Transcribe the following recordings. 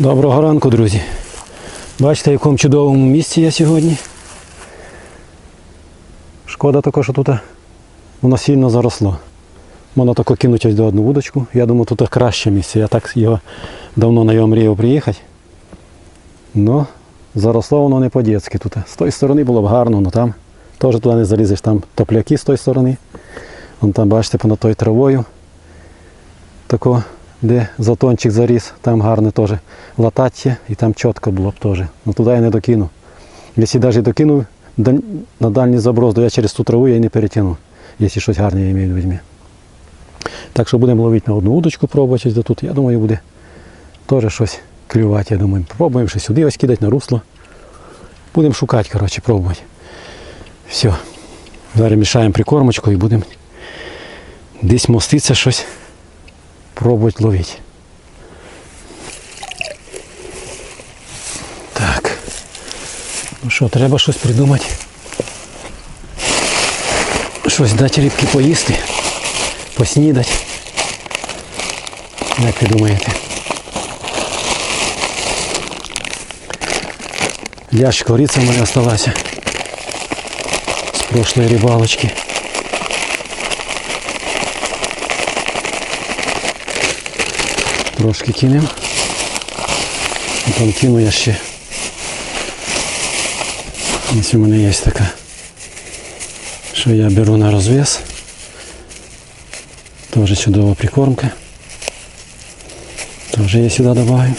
Доброго ранку, друзі. Бачите, в якому чудовому місці я сьогодні. Шкода також, що тут воно сильно заросло. Можна тако кинути ось до одну вудочку. Я думаю, тут краще місце. Я так його давно на його мріяв приїхати. Ну, заросло воно не по-дєцьки тут. З тої сторони було б гарно, але там теж туди не залізеш, там топляки з тої сторони. Вон там, бачите, понад тою травою. Тако, де затончик заріс, там гарне теж латаття і там чітко було б теж. Ну туди я не докину. Якщо навіть докину на дальній заброс, то я через ту траву і не перетягну, якщо щось гарне я маю в виду. Так що будемо ловити на одну удочку, пробувати ось до тут. Я думаю, буде теж щось клювати. Я думаю, пробуємо ще сюди ось кидати на русло. Будемо шукати, коротше, пробувати. Все. Зараз мішаємо прикормочку і будемо десь моститися щось, пробувати ловити. Так. Ну що, треба щось придумати. Щось дати рибки поїсти, поснідати. Як ви думаєте? Лящ кориця в мене осталася з прошлої рибалочки. Трошки кинемо. Потім кину я ще. Ось у мене є така, що я беру на розвес. Тоже чудова прикормка. Тоже я сюди добавлю.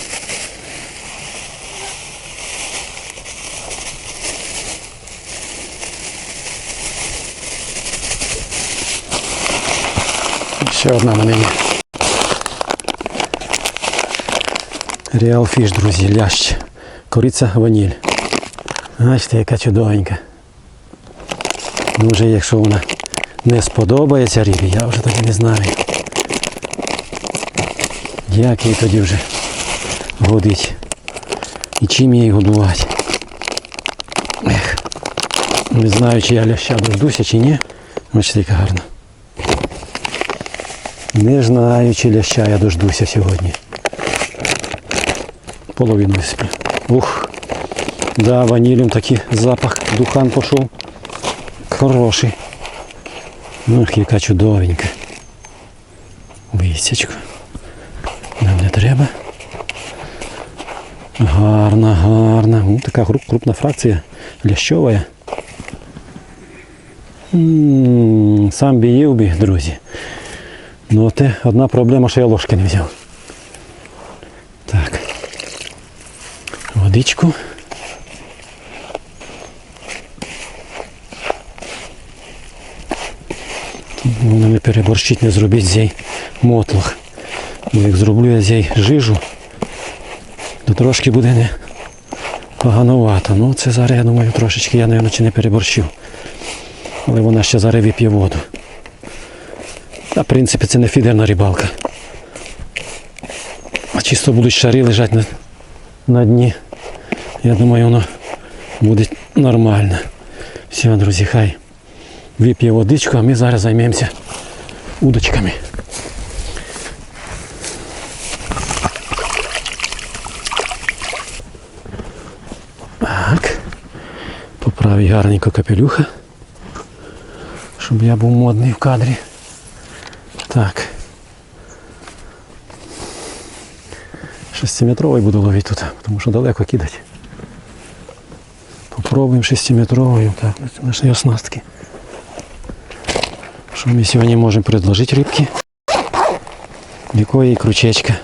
Ще одна мене є. Реал фіш, друзі, лящ. Кориця ваніль. Бачите, яка чудовенька. Ну вже якщо вона не сподобається рибі, я вже тоді не знаю. Як їй тоді вже годить. І чим її годувати. Ех. Не знаю, чи я ляща дождуся, чи ні. Бачите, яка гарна. Не знаю, чи ляща я дождуся сьогодні. Половину сплю. Ух. Да, ванилем такий запах, духан пішов. Хороший. Ну, яка чудовенька. Висячка. Нам не треба. Гарна, гарна. Ну, така крупна фракція. Лящова. Сам би їв би, друзі. Ну, те одна проблема, що я ложки не взяв. Водичку. Воно не переборщить, не зробить зей мотлох. Бо як зроблю я зей жижу, то трошки буде не поганувато. Ну це зараз, я думаю, трошечки я, мабуть, чи не переборщив. Але вона ще зараз вип'є воду. Та, в принципі, це не фідерна рибалка. А чисто будуть шари лежати на, на дні. Я думаю, воно буде нормально. Все, друзі, хай вип'є водичку, а ми зараз займемося удочками. Так. Поправить гарненько капелюха, щоб я був модний в кадрі. Так. Шестиметровий буду ловити тут, тому що далеко кидати. Попробуємо шестиметровою, так, на наші оснастки. Що ми сьогодні можемо предложити рибки? Якої крючечка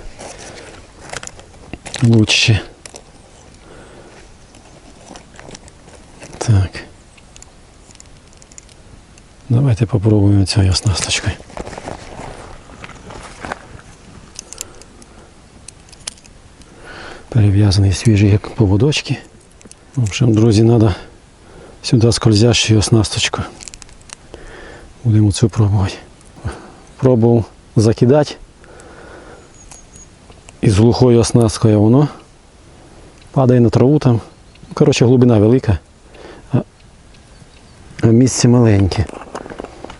лучше. Так. Давайте попробуємо цією оснасточкою. Перев'язаний свіжий як поводочки. В общем, друзі, треба сюди скользящу оснасточку. Будемо цю пробувати. Пробував закидати із глухою оснасткою, воно падає на траву там. Коротше, глибина велика, а, а місце маленьке.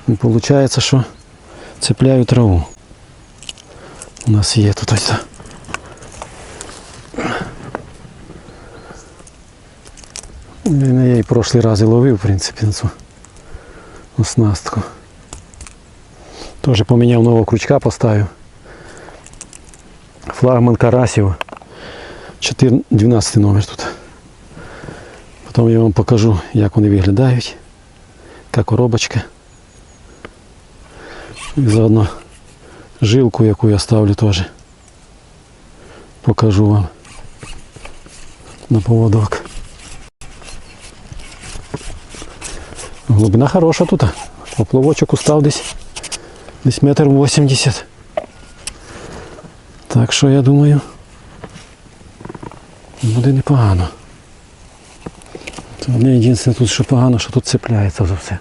І виходить, що цепляю траву. У нас є тут ось. прошлий раз і ловив, в принципі, на цю оснастку. Теж поміняв нового крючка, поставив. Флагман Карасів. 4, 12 номер тут. Потім я вам покажу, як вони виглядають. Яка коробочка. І заодно жилку, яку я ставлю теж. Покажу вам на поводок. Глибина хороша тут. Поплавочок устав десь. Десь метр вісімдесят. Так що я думаю, буде непогано. Це Одне єдине тут, що погано, що тут цепляється за все.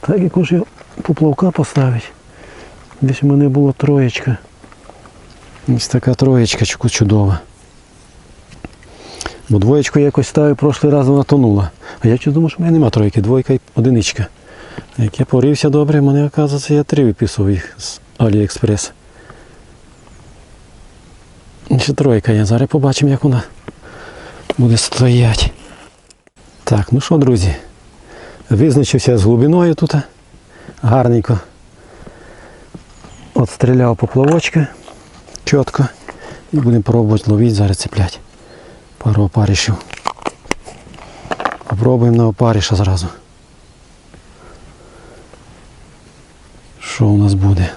Так як уже поплавка поставить. Десь у мене була троєчка. Ось така троєчка чудова. Бо двоєчку я якось ставив, прошлий раз вона тонула. А я чого думав, що в мене нема тройки, двойка і одиничка. Як я порився добре, мене, оказується, я три виписував їх з Аліекспрес. Ще тройка є. Зараз побачимо, як вона буде стояти. Так, ну що, друзі, визначився з глибиною тут. Гарненько. Отстріляв поплавочка чітко. І будемо пробувати ловити, зараз цеплять. Пару опаришів. Попробуємо на опариша зразу. Що у нас буде?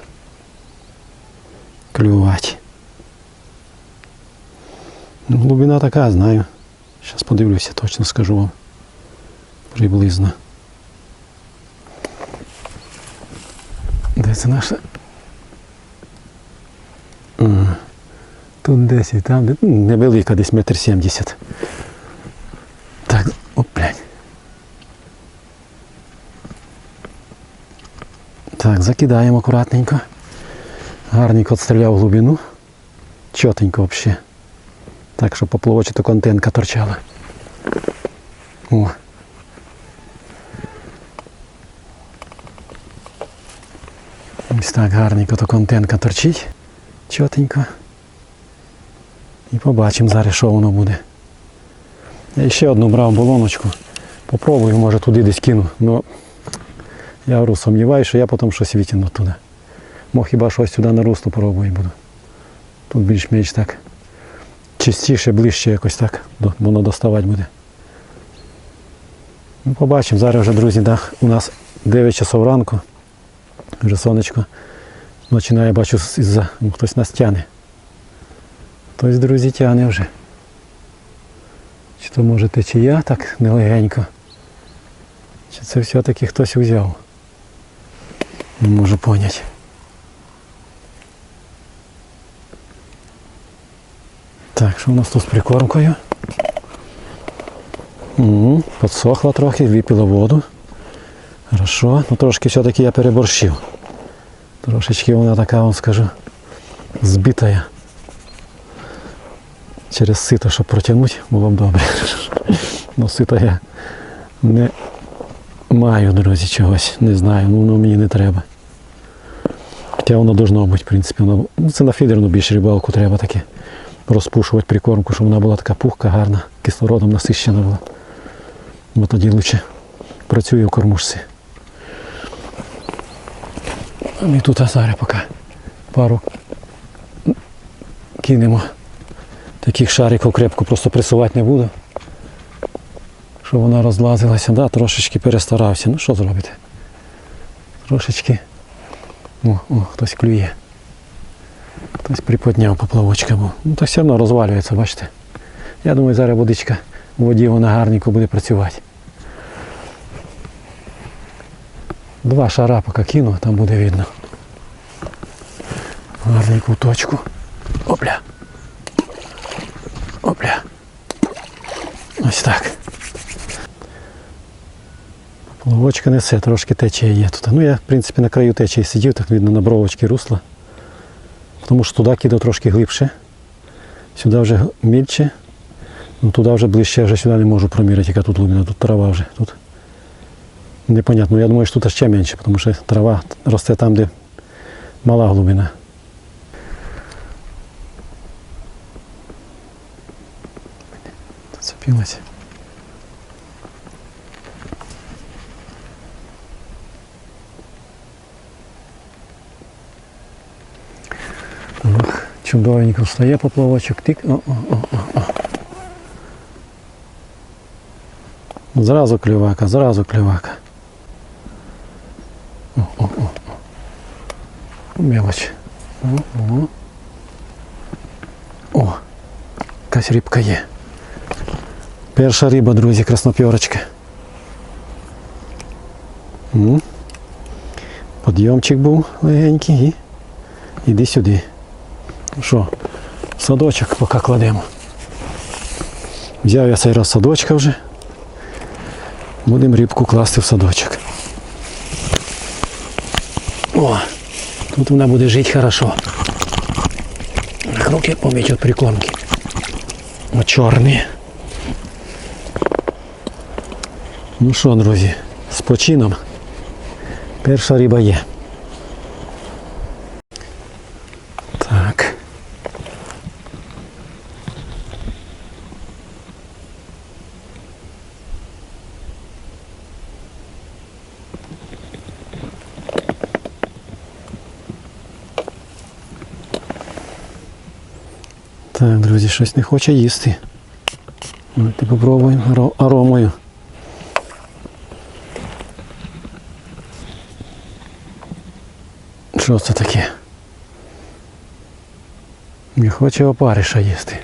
Клювати. Ну, глибина така, знаю. Зараз подивлюся, точно скажу вам. Приблизно. Де це наша? Ага. Тут десь і там, невелика, десь метр сімдесят. Так, оп, блядь. Так, закидаємо акуратненько. Гарненько відстріляв глибину. Чотенько взагалі. Так, щоб поплавочата контентка торчала. О. Ось так гарненько то контентка торчить. Чотенько. І побачимо зараз, що воно буде. Я ще одну брав болоночку. Попробую, може туди десь кину. Ну, я говорю, сумніваюся, що я потім щось витягну туди. Мо хіба щось сюди на русло пробую буду. Тут більш-менш так чистіше, ближче якось так. Воно доставати буде. Ну, побачимо. Зараз вже, друзі, да, у нас 9 часов ранку. Вже сонечко починає, бачу, із-за ну, хтось нас тяне. Хтось, друзі, тяне вже. Чи то може течія так нелегенько. Чи це все-таки хтось взяв? Не можу поняти. Так, що у нас тут з прикормкою? Угу, подсохла трохи, випила воду. Хорошо, ну трошки все-таки я переборщив. Трошечки вона така, вам скажу, збитая. Через сито, щоб протягнути, було б добре. Ну сито я не маю, друзі, чогось. Не знаю, ну воно мені не треба. Хоча воно должно бути, в принципі. Воно, ну, це на фідерну більш рибалку треба таке розпушувати прикормку, щоб вона була така пухка, гарна, кислородом насищена була. Бо тоді краще працює в кормушці. Ми тут зараз поки пару кинемо. Таких шариків крепко просто пресувати не буду. Щоб вона розлазилася. Да, трошечки перестарався. Ну що зробити? Трошечки. О, о, хтось клює. Хтось приподняв поплавочка був. Ну так все одно розвалюється, бачите. Я думаю, зараз водичка у воді вона гарненько буде працювати. Два шара поки кину, там буде видно. Гарненьку точку. Опля. Опля. Ось так. Поплавочка несе, трошки течія є тут. Ну я, в принципі, на краю течії сидів, так видно на бровочки русла. Тому що туди кидав трошки глибше. Сюди вже мільче. Ну туди вже ближче, я вже сюди не можу проміряти, яка тут глибина, тут трава вже. Тут непонятно. Я думаю, що тут ще менше, тому що трава росте там, де мала глибина. зацепилась. Ну, чудовенько встає поплавочок, тик. О, о, о, о. Зразу клювака, зразу клювака. О, о, о. Мелочь. О, о. о, якась рибка є. Перша риба, друзі, краснопьорочка. Подйомчик був легенький іди сюди. Ну Що, садочок поки кладемо. Взяв я цей раз садочка вже. Будемо рибку класти в садочок. О, тут вона буде жити хорошо. Руки поміть от прикормки. О, чорні. Ну що, друзі, з почином. Перша риба є. Так. Так, друзі, щось не хоче їсти. Давайте попробуємо аро- аромою. Що це таке? Не хоче опариша їсти.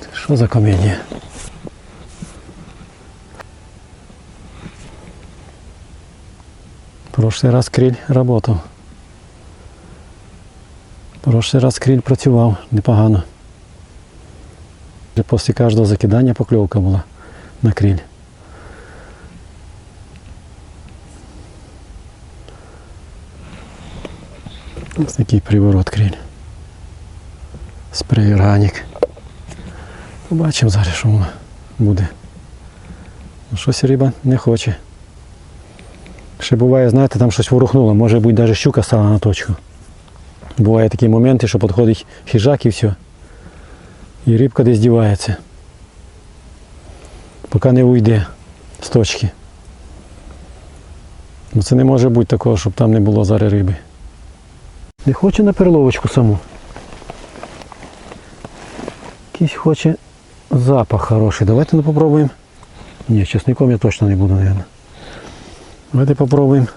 Це що за комедія? Прошлий раз кріль работав. Прошлий раз кріль працював непогано. Після кожного закидання покльовка була на кріль. Ось такий приворот кріль. Спрей органік. Побачимо зараз, що воно буде. Ну, щось риба не хоче. Ще буває, знаєте, там щось ворухнуло, може бути навіть щука стала на точку. Бувають такі моменти, що підходить хижак і все. І рибка десь дівається. Поки не уйде з точки. Ну це не може бути такого, щоб там не було зараз риби. Не хоче на перловочку саму. Якийсь хоче запах хороший. Давайте ну попробуємо. Ні, чесником я точно не буду, мабуть. Давайте попробуємо.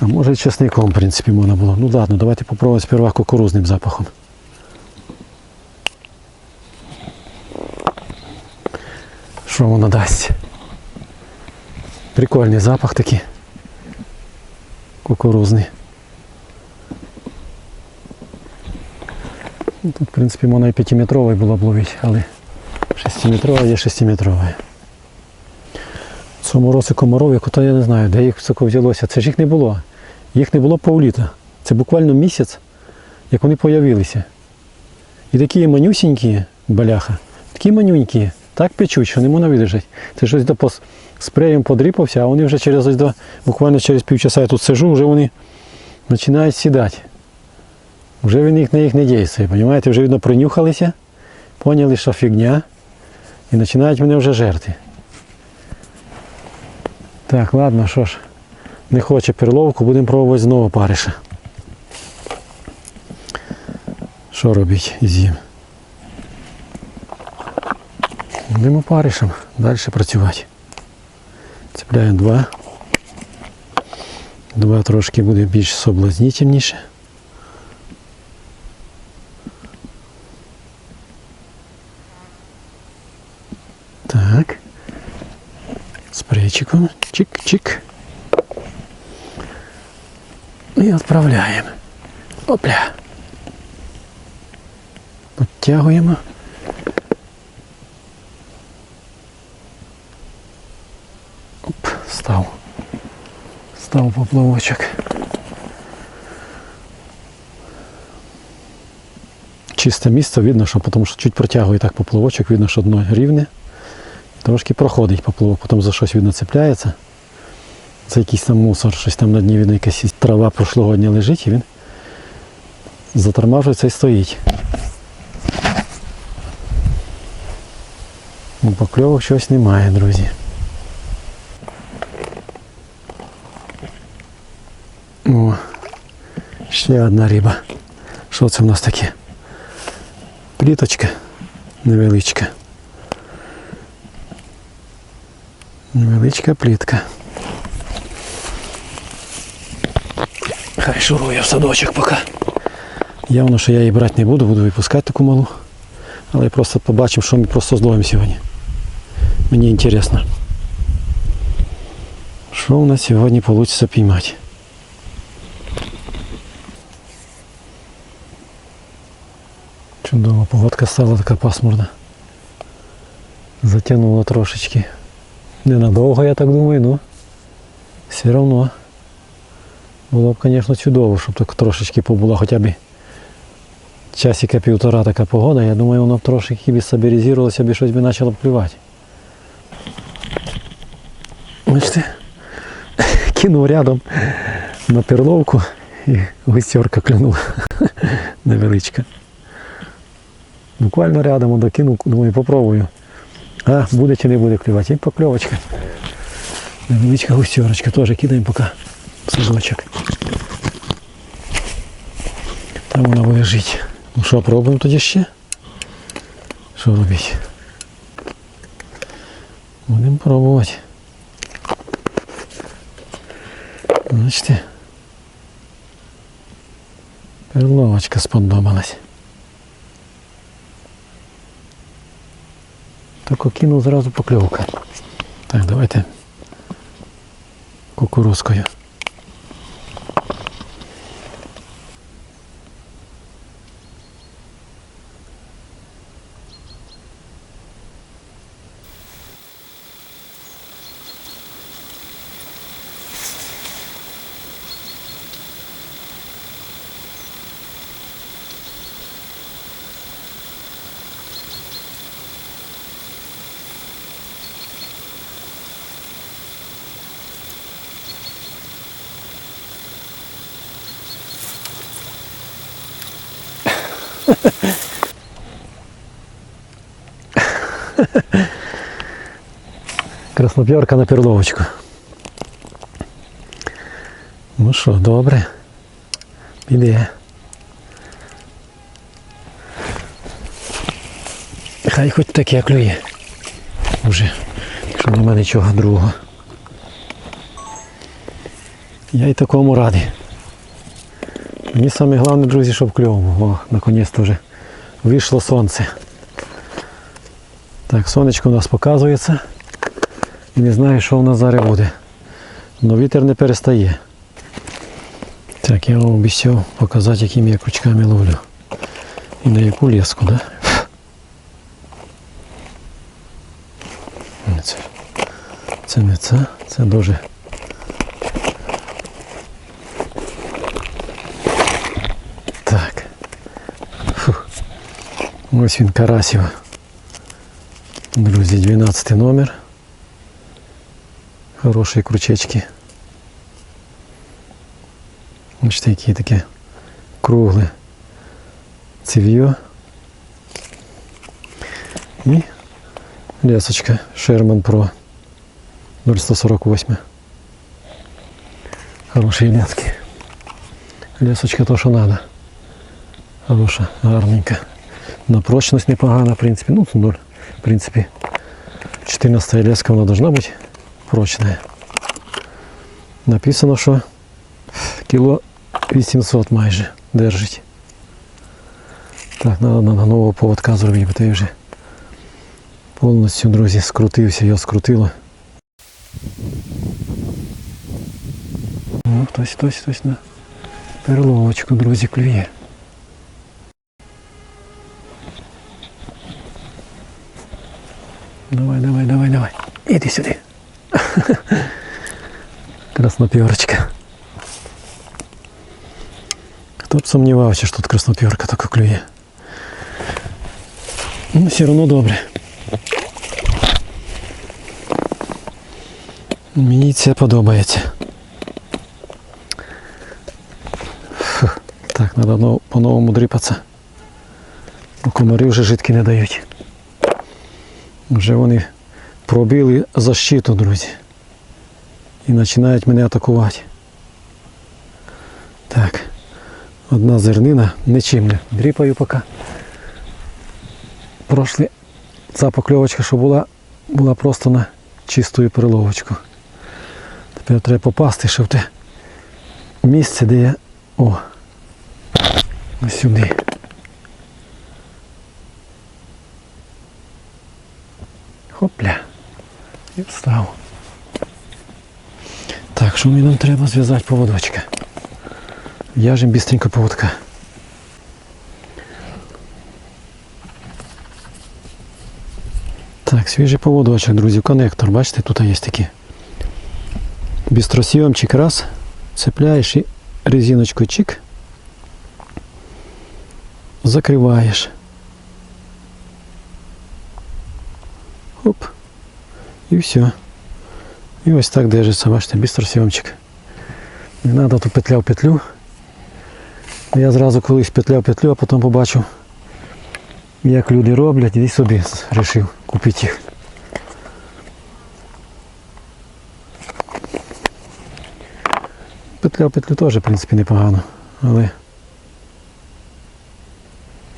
А може і чесником, в принципі, можна було. Ну ладно, давайте попробуємо сперва кукурузним запахом. Що воно дасть? Прикольний запах такий. Кукурузний. Тут, в принципі, можна і 5-метровий було б ловити, але 6-метрова є 6-метрова. В цьому році комаров, як ото я не знаю, де їх високо взялося. Це ж їх не було. Їх не було півліта. Це буквально місяць, як вони з'явилися. І такі манюсінькі, баляха, такі манюнькі, так печуть, що не можна видержати. Це щось до пос... спреєм подріпався, а вони вже через ось до, буквально через півчаса я тут сижу, вже вони починають сідати. Вже він їх на їх не дійствує, розумієте? Вже видно принюхалися, поняли, що фігня, і починають мене вже жерти. Так, ладно, що ж, не хоче перловку, будемо пробувати знову париша. Що робить із їм? Будемо паришем далі працювати. Цепляємо два. Два трошки буде більш соблазнительніше. Так. Спрейчиком. Чик-чик. И отправляем. Опля. Подтягуємо. Оп, став. Став поплавочок. Чисте місце видно, що тому що чуть протягує так поплавочок, видно, що дно рівне. Трошки проходить поплавок, потім за щось видно цепляється. Це якийсь там мусор, щось там на дні видно, якась трава прошлогодня лежить і він затормажується і стоїть. Ну, Покльовок щось немає, друзі. О, Ще одна риба. Що це в нас таке? Пліточка невеличка. Невеличка плітка. Хай шурує в садочок поки. Явно, що я її брати не буду, буду випускати таку малу. Але просто побачимо, що ми просто зловимо сьогодні. Мені інтересно. Що у нас сьогодні вийде піймати? Чудово, погодка стала така пасмурна. Затягнуло трошечки. Ненадовго, я так думаю, ну все одно. Було б, звісно, чудово, щоб так трошечки побула хоча б часика півтора така погода. Я думаю, воно б трошки б стабілізувалося, б щось би почало б. Бачите, кинув рядом на перловку і густерка клюнула невеличка. Буквально рядом докинув, думаю, попробую. А, буде чи не буде клювати. І покльовочка. Невеличка густерочка, теж кидаємо поки в садочок. Там вона лежить. Ну що, пробуємо тоді ще? Що робити? Будемо пробувати. Бачите? Перловочка сподобалась. Так кинув зразу покльовка. Так, давайте кукурузкою. Красноп'ярка на перловочку. Ну що, добре. Піде. Хай хоч таке клює. Уже, якщо нема нічого другого. Я і такому радий. Мені саме головне, друзі, щоб кльово. О, наконець-то вже вийшло сонце. Так, сонечко у нас показується. І не знаю, що в нас зараз буде. Но вітер не перестає. Так, я вам обіцяв показати, якими я крючками ловлю. І на яку леску, да? Це, це не це, це дуже. Так. Фух. Ось він Карасів. Друзі, 12 номер. Хороші крючечки. Бачите, які таке кругле цев'йо. І лесочка Sherman Pro 0148. Хороші лески. Лесочка то, що треба. Хороша, гарненька. На прочность непогана, в принципі. Ну, ноль. В принципі, 14 леска вона должна бути прочная. Написано, що кіло 800 майже держить. Так, треба на нового поводка зробити, бо той вже повністю, друзі, скрутився, його скрутило. О, хтось, хтось, хтось на перловочку, друзі, клює. Давай, давай, давай, давай. Іди сюди. Краснопьорочка. Хто б сумнівався, що тут краснопьорка така клює. Ну, все одно добре. Мені це подобається. Фу. Так, треба по-новому дріпатися. Бо комари вже житки не дають. Вже вони пробили защиту, друзі. І починають мене атакувати. Так. Одна зернина, нічим не дріпаю поки. Прошлі ця покльовочка, що була, була просто на чисту переловочку. Тепер треба попасти в те місце, де я. О! Ось сюди. Хопля. І встав. Так, що мені нам треба зв'язати поводочка? В'яжемо бістренько поводка. Так, свіжий поводочок, друзі, коннектор. Бачите, тут є такі. Бістросйомчик раз, цепляєш і резиночкою чик. Закриваєш. Оп. І все. І ось так держиться, бачите, бістросйомчик. Не треба тут петля в петлю. Я зразу колись петля в петлю, а потім побачив, як люди роблять, і собі вирішив купити їх. Петля в петлю теж, в принципі, непогано, але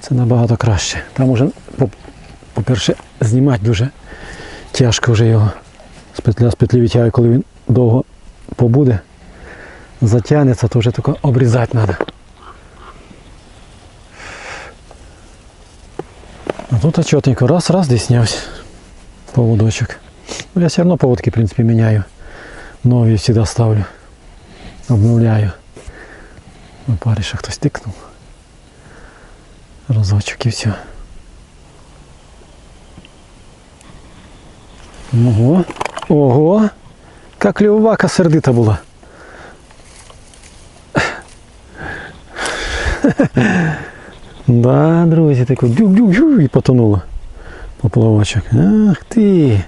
це набагато краще. Там уже, по-перше, знімати дуже тяжко вже його. З петля з петлі відтягую, коли він довго побуде, затягнеться, то вже тільки обрізати треба. А тут чотенько раз, раз десь знявся поводочок. Ну, я все одно поводки, в принципі, міняю. Нові завжди ставлю. Обновляю. На парі ще хтось тикнув. Разочок і все. Ого. Ого. Як клювака сердита була. Да, друзі, таку дюк-дюк-дюк і потонуло поплавочок. Ах ти.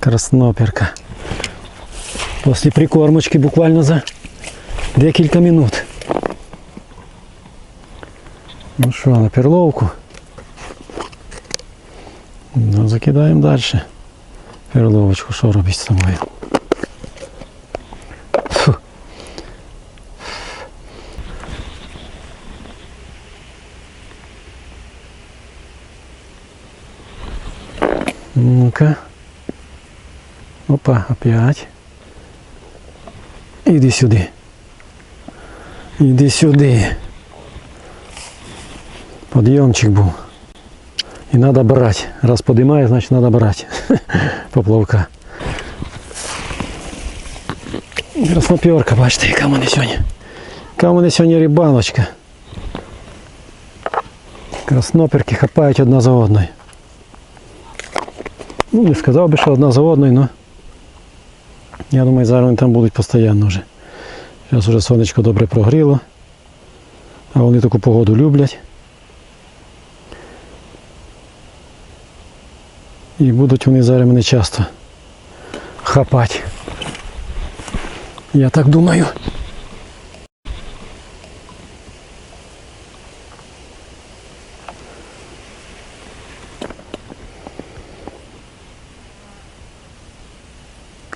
Красноперка. Після прикормочки буквально за декілька минут. Ну що, на перловку. Ну, закидаємо далі. Перловочку, що робити з собою? Ну-ка. Опа, опять. Іди сюди. Іди сюди. Подйомчик був. І треба брати. Раз подимає, значить треба брати. Поплавка. Красноперка, бачите, яка в мене сьогодні. Яка в мене сьогодні рибалочка. Красноперки хапають одна за одною. Ну, не сказав би, що одна за одною, але я думаю, зараз вони там будуть постійно вже. Зараз вже сонечко добре прогріло. А вони таку погоду люблять. І будуть вони зараз мене часто хапати. Я так думаю.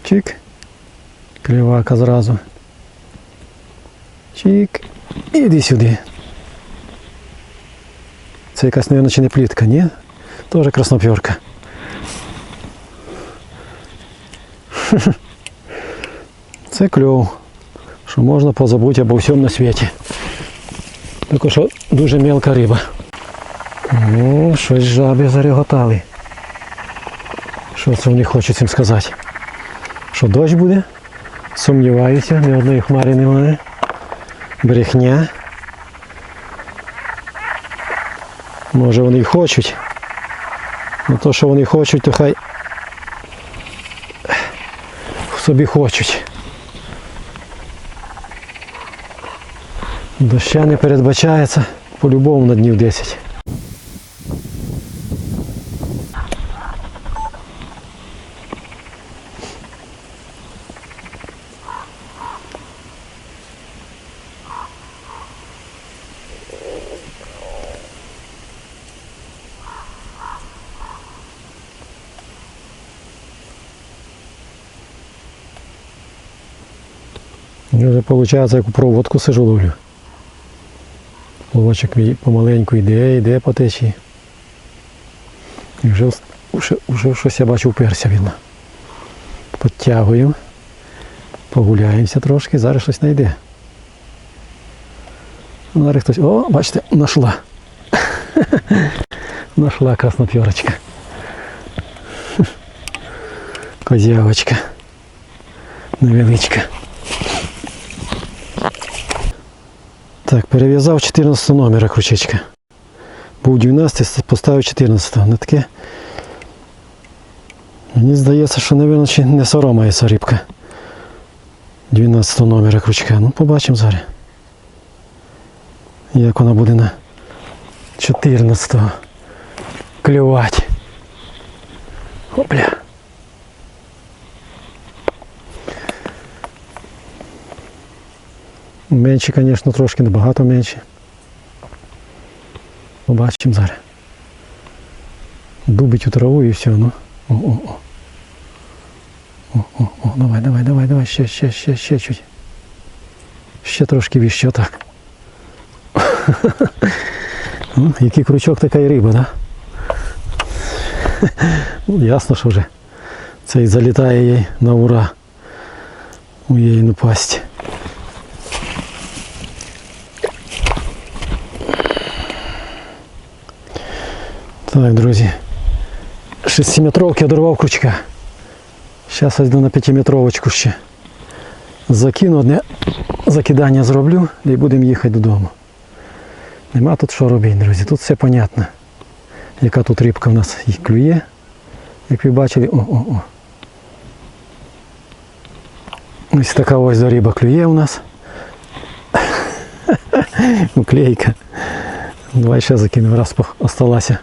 Чик. Клівака зразу. Чик. Іди сюди. Це якась, мабуть, чи не плітка, ні? Тоже краснопьорка. Це кльов, що можна позабути обо всьому на світі. Тільки що дуже мелка риба. Ну, щось жаби зареготали. Що це вони хочуть цим сказати? Що дощ буде? Сумніваюся, ні одної хмари немає. Брехня. Може вони й хочуть. Ну то, що вони хочуть, то хай собі хочуть. Доща не передбачається по-любому на днів 10. Я вже виходить, як у проводку сижу ловлю. Волочок мій помаленьку йде, йде по течії. І вже, вже, вже щось я бачу вперся він. Підтягую. Погуляємося трошки, зараз щось знайде. Зараз хтось. О, бачите, нашла. Нашла краснопьорочка. Козявочка. Невеличка. Так, перев'язав 14 номера крючечка. Був 12, поставив 14. Не таке. Мені здається, що, мабуть, не соромається рибка. 12 номера крючка. Ну, побачимо зараз. Як вона буде на 14 клювати. Опля. Менше, звісно, трошки набагато менше. Побачимо зараз. Дубить у траву і все, ну. О, о, о. О, о, о, давай, давай, давай, давай, ще, ще, ще, ще чуть. Ще трошки віще так. Який крючок, така і риба, да? Ну, ясно, що вже цей залітає їй на ура у її напасті. Так, друзі. 6-метровки одорвав крючка. Зараз йду на 5-метровочку ще. Закину одне закидання зроблю і будемо їхати додому. Нема тут що робити, друзі. Тут все понятно. Яка тут рибка в нас і клює. Як ви бачили, о, о, о. Ось така ось риба клює у нас. Уклейка. Давай ще закинемо, раз осталася.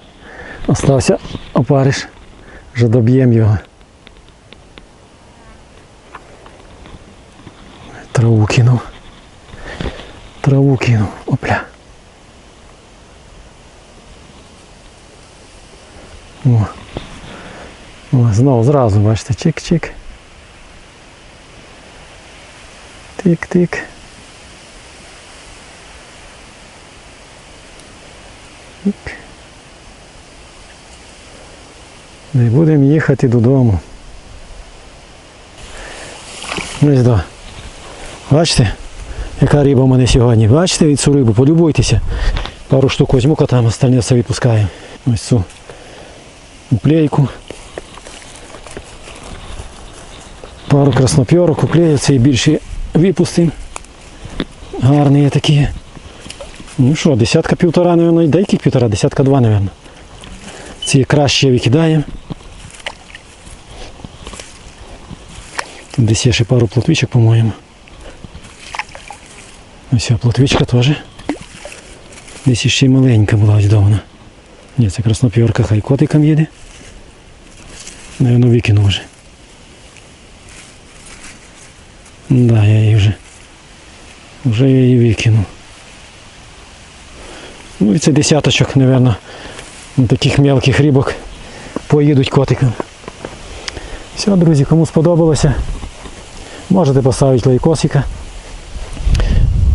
Остався опариш. Вже доб'ємо його. Траву кинув. Траву кинув. Опля. О. О, знову зразу, бачите, чик-чик. Тик-тик. І будемо їхати додому. Ось да. Бачите, яка риба в мене сьогодні. Бачите від цю рибу, полюбуйтеся. Пару штук візьму, там остальне все відпускаю. Ось цю уклейку. Пару краснопьорок, уклею, цей більші випустим. Гарні такі. Ну що, десятка півтора, мабуть, дай півтора, десятка два, мабуть. Ці краще викидаємо. Десь є ще пару плотвичок, по-моєму. Ось ця плотвичка теж. Десь ще й маленька була ось давно. Ні, це краснопьорка, хай котиком їде. Наверно, викинув вже. Да, я її вже. Вже я її викинув. Ну і це десяточок, мабуть, таких мелких рибок поїдуть котиком. Все, друзі, кому сподобалося, можете поставити лайкосика.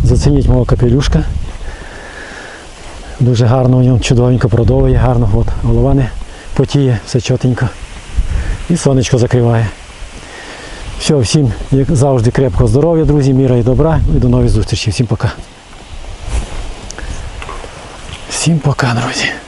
Зацініть мого капелюшка. Дуже гарно у ньому чудовенько продовує, гарно, от, голова не потіє, все чотенько. І сонечко закриває. Все, всім, як завжди, крепкого здоров'я, друзі, міра і добра. І до нових зустрічей. Всім пока. Всім пока, друзі.